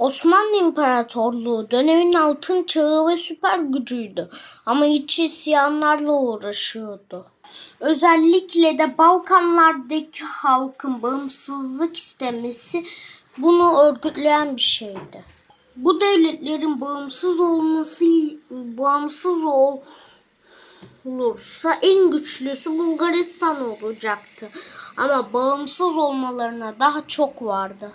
Osmanlı İmparatorluğu dönemin altın çağı ve süper gücüydü ama iç isyanlarla uğraşıyordu. Özellikle de Balkanlardaki halkın bağımsızlık istemesi bunu örgütleyen bir şeydi. Bu devletlerin bağımsız olması bağımsız ol, olursa en güçlüsü Bulgaristan olacaktı. Ama bağımsız olmalarına daha çok vardı.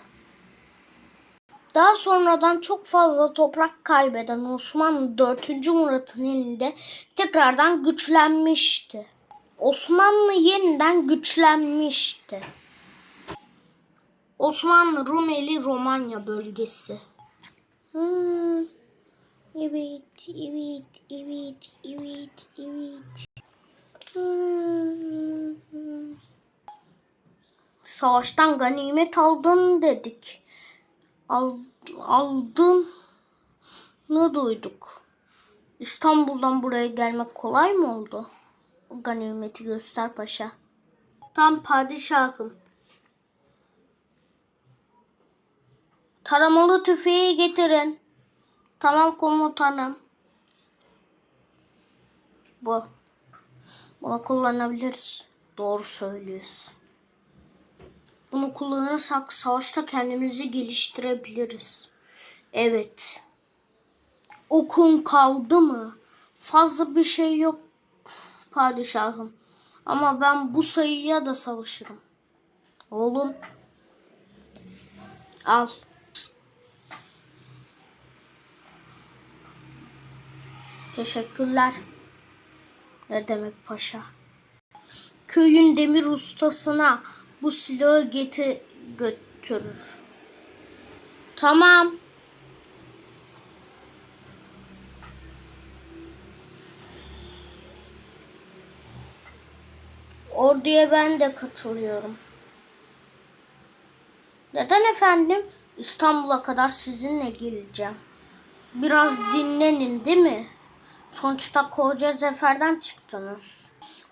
Daha sonradan çok fazla toprak kaybeden Osmanlı 4. Murat'ın elinde tekrardan güçlenmişti. Osmanlı yeniden güçlenmişti. Osmanlı Rumeli Romanya bölgesi. Hmm. Evet, evet, evet, evet, evet. Hmm. Savaştan ganimet aldın dedik. Al, aldın ne duyduk? İstanbul'dan buraya gelmek kolay mı oldu? O ganimeti göster paşa. Tam padişahım. Taramalı tüfeği getirin. Tamam komutanım. Bu. Bunu kullanabiliriz. Doğru söylüyorsun. Bunu kullanırsak savaşta kendimizi geliştirebiliriz. Evet. Okun kaldı mı? Fazla bir şey yok padişahım. Ama ben bu sayıya da savaşırım. Oğlum. Al. Teşekkürler. Ne demek paşa? Köyün demir ustasına bu silahı getir götürür. Tamam. Orduya ben de katılıyorum. Neden efendim? İstanbul'a kadar sizinle geleceğim. Biraz dinlenin değil mi? Sonuçta koca zeferden çıktınız.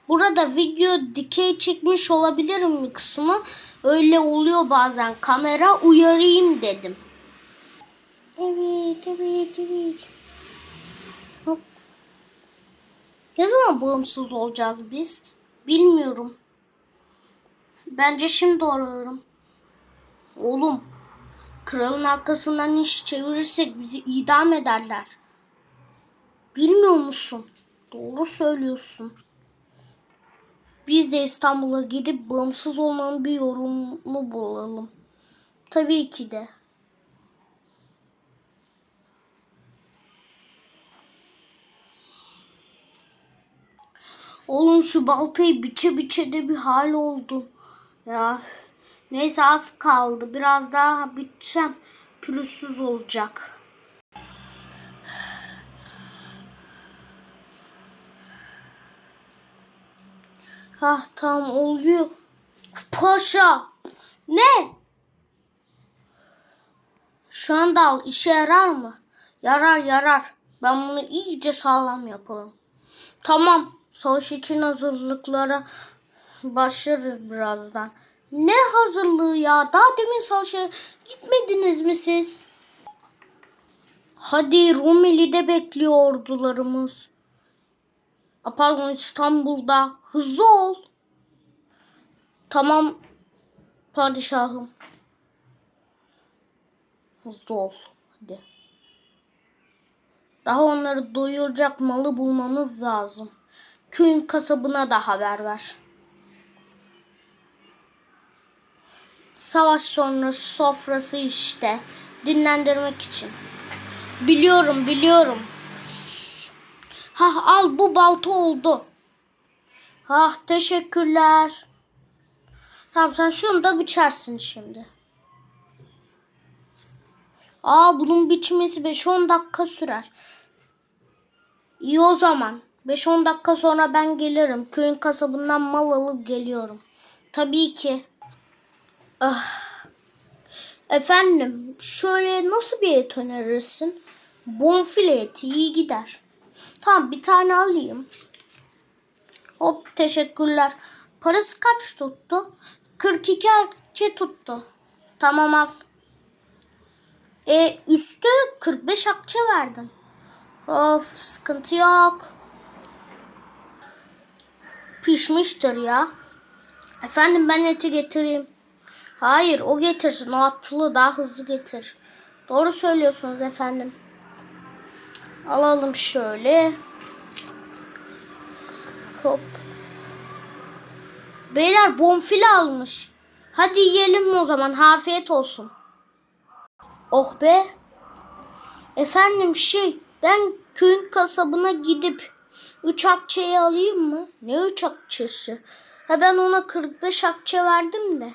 Burada video dikey çekmiş olabilirim kısmı. Öyle oluyor bazen. Kamera uyarayım dedim. Evet, evet, evet. Hop. Ne zaman bağımsız olacağız biz? Bilmiyorum. Bence şimdi arıyorum. Oğlum, kralın arkasından iş çevirirsek bizi idam ederler. Bilmiyor musun? Doğru söylüyorsun. Biz de İstanbul'a gidip bağımsız olmanın bir yorumunu bulalım. Tabii ki de. Oğlum şu baltayı biçe biçe de bir hal oldu. Ya neyse az kaldı. Biraz daha biteceğim. Pürüzsüz olacak. Hah tamam oluyor. Paşa. Ne? Şu anda al işe yarar mı? Yarar yarar. Ben bunu iyice sağlam yaparım. Tamam. Savaş için hazırlıklara başlarız birazdan. Ne hazırlığı ya? Daha demin savaşa gitmediniz mi siz? Hadi Rumeli'de bekliyor ordularımız. Pardon İstanbul'da. Hızlı ol. Tamam padişahım. Hızlı ol. Hadi. Daha onları doyuracak malı bulmamız lazım. Köyün kasabına da haber ver. Savaş sonrası sofrası işte. Dinlendirmek için. Biliyorum biliyorum. Hah al bu balta oldu. Hah teşekkürler. Tamam sen şunu da biçersin şimdi. Aa bunun biçmesi 5-10 dakika sürer. İyi o zaman. 5-10 dakika sonra ben gelirim. Köyün kasabından mal alıp geliyorum. Tabii ki. Ah. Efendim şöyle nasıl bir et önerirsin? Bonfile eti iyi gider. Tamam bir tane alayım. Hop teşekkürler. Parası kaç tuttu? 42 akçe tuttu. Tamam al. E üstü 45 akçe verdim. Of sıkıntı yok. Pişmiştir ya. Efendim ben eti getireyim. Hayır o getirsin. O atlı daha hızlı getir. Doğru söylüyorsunuz efendim. Alalım şöyle. Hop. Beyler bonfile almış. Hadi yiyelim o zaman. Afiyet olsun. Oh be. Efendim şey ben köyün kasabına gidip üç alayım mı? Ne üç akçesi? Ha ben ona 45 akçe verdim de.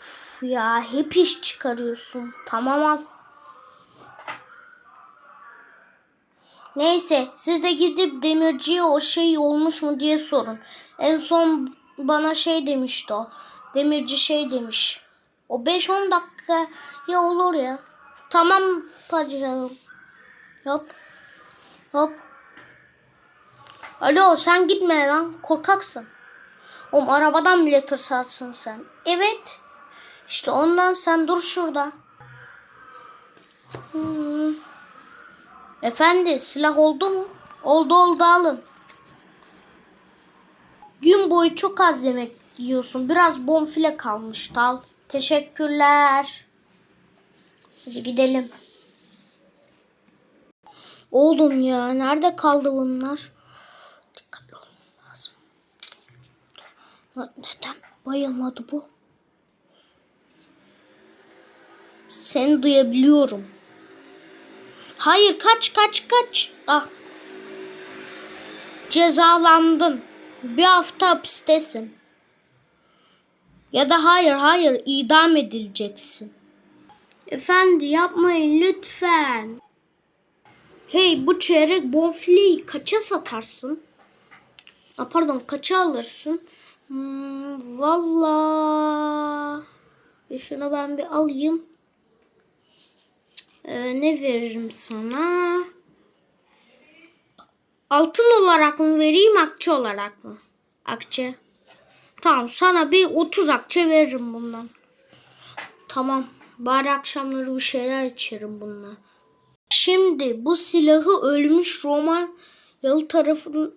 Üf ya hep iş çıkarıyorsun. Tamam al. Neyse siz de gidip demirciye o şey olmuş mu diye sorun. En son bana şey demişti o. Demirci şey demiş. O 5-10 dakika ya olur ya. Tamam bacım. Hop. Hop. Alo sen gitme lan korkaksın. Oğlum arabadan bile tırsarsın sen. Evet. İşte ondan sen dur şurada. Hmm. Efendi silah oldu mu? Oldu oldu alın. Gün boyu çok az yemek yiyorsun. Biraz bonfile kalmış al. Teşekkürler. Hadi gidelim. Oğlum ya nerede kaldı bunlar? Dikkatli olmam lazım. Neden bayılmadı bu? Seni duyabiliyorum. Hayır kaç kaç kaç. Ah. Cezalandın. Bir hafta hapistesin. Ya da hayır hayır idam edileceksin. Efendi yapmayın lütfen. Hey bu çeyrek bonfileyi kaça satarsın? Aa, pardon kaça alırsın? Hmm, Valla. E, Şunu ben bir alayım. Ee, ne veririm sana? Altın olarak mı vereyim akçe olarak mı? Akçe. Tamam sana bir 30 akçe veririm bundan. Tamam. Bari akşamları bir şeyler içerim bununla. Şimdi bu silahı ölmüş Romanyalı tarafın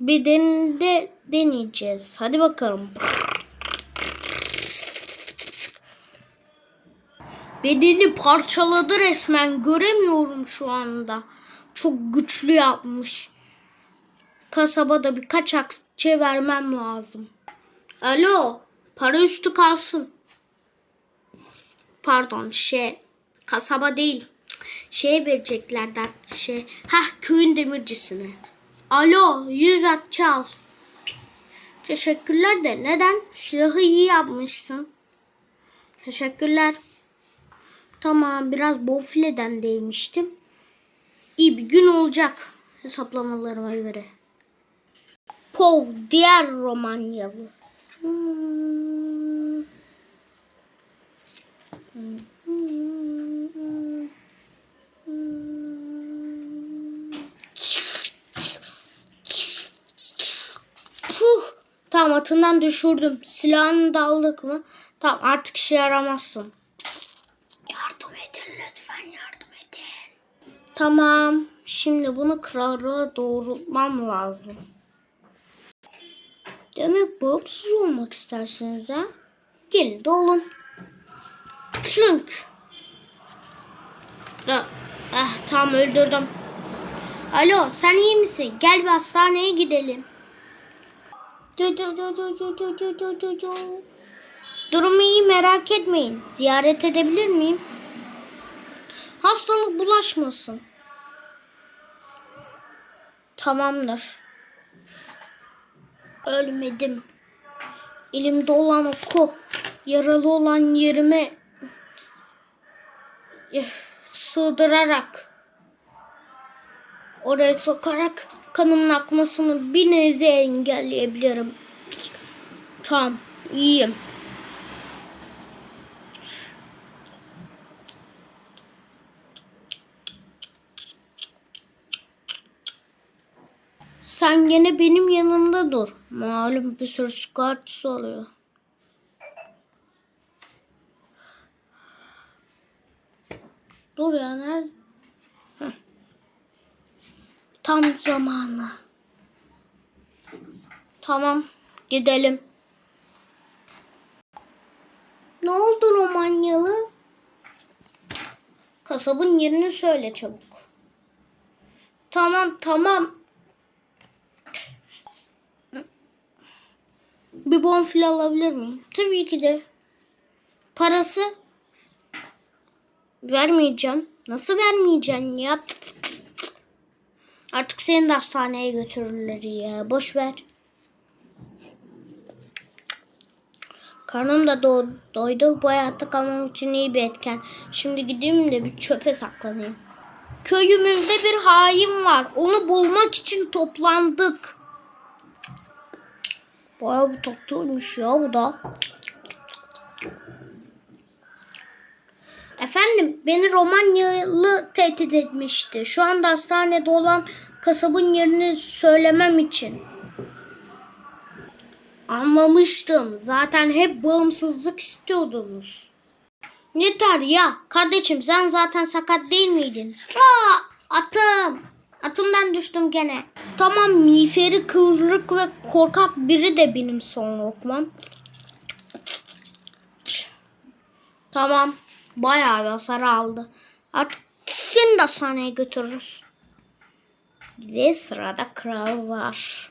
bedeninde deneyeceğiz. Hadi bakalım. Bedeni parçaladı resmen. Göremiyorum şu anda. Çok güçlü yapmış. Kasabada birkaç akçe vermem lazım. Alo. Para üstü kalsın. Pardon şey kasaba değil. Şey vereceklerdi şey. Hah köyün demircisine. Alo 100 akçe al. Teşekkürler de neden? Silahı iyi yapmışsın. Teşekkürler. Tamam biraz bonfileden değmiştim. İyi bir gün olacak hesaplamalarıma göre. Paul diğer Romanyalı. Hmm. Puh. Tamam atından düşürdüm. Silahını da aldık mı? Tamam artık işe yaramazsın. Tamam. Şimdi bunu krala doğrultmam lazım. Demek bağımsız olmak isterseniz ha? Gelin de olun. Çünkü. Tam öldürdüm. Alo sen iyi misin? Gel bir hastaneye gidelim. Durumu iyi merak etmeyin. Ziyaret edebilir miyim? Hastalık bulaşmasın. Tamamdır. Ölmedim. Elimde olan oku yaralı olan yerime eh, sığdırarak oraya sokarak kanımın akmasını bir nebze engelleyebilirim. Tamam, iyiyim. Sen gene benim yanımda dur. Malum bir sürü sıkıntısı oluyor. Dur ya nerede? Tam zamanı. Tamam gidelim. Ne oldu Romanyalı? Kasabın yerini söyle çabuk. Tamam tamam. Bir bonfile alabilir miyim? Tabii ki de. Parası? Vermeyeceğim. Nasıl vermeyeceksin ya? Artık seni de hastaneye götürürler ya. Boş ver. Karnım da do- doydu. Bu hayatta kalmam için iyi bir etken. Şimdi gideyim de bir çöpe saklanayım. Köyümüzde bir hain var. Onu bulmak için toplandık. Bayağı bir tatlıymış ya bu da. Efendim beni Romanyalı tehdit etmişti. Şu anda hastanede olan kasabın yerini söylemem için. Anlamıştım. Zaten hep bağımsızlık istiyordunuz. Yeter ya. Kardeşim sen zaten sakat değil miydin? Aa, atım. Atımdan düştüm gene. Tamam miğferi kıvrık ve korkak biri de benim son lokmam. Tamam. Bayağı bir hasar aldı. Artık seni de hastaneye götürürüz. Ve sırada kral var.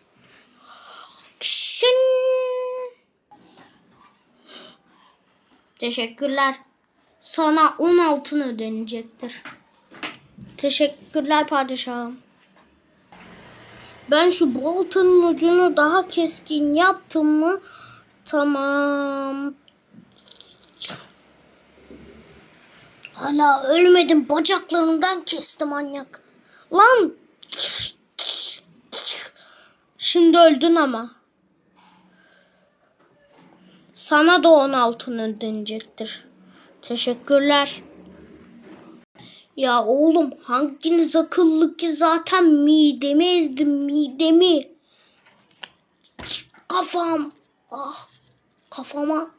Şın. Teşekkürler. Sana 10 altın ödenecektir. Teşekkürler padişahım. Ben şu baltanın ucunu daha keskin yaptım mı? Tamam. Hala ölmedim. Bacaklarımdan kesti manyak. Lan. Şimdi öldün ama. Sana da 10 altın ödenecektir. Teşekkürler. Ya oğlum hanginiz akıllı ki zaten midemi ezdim midemi. Kafam. Ah kafama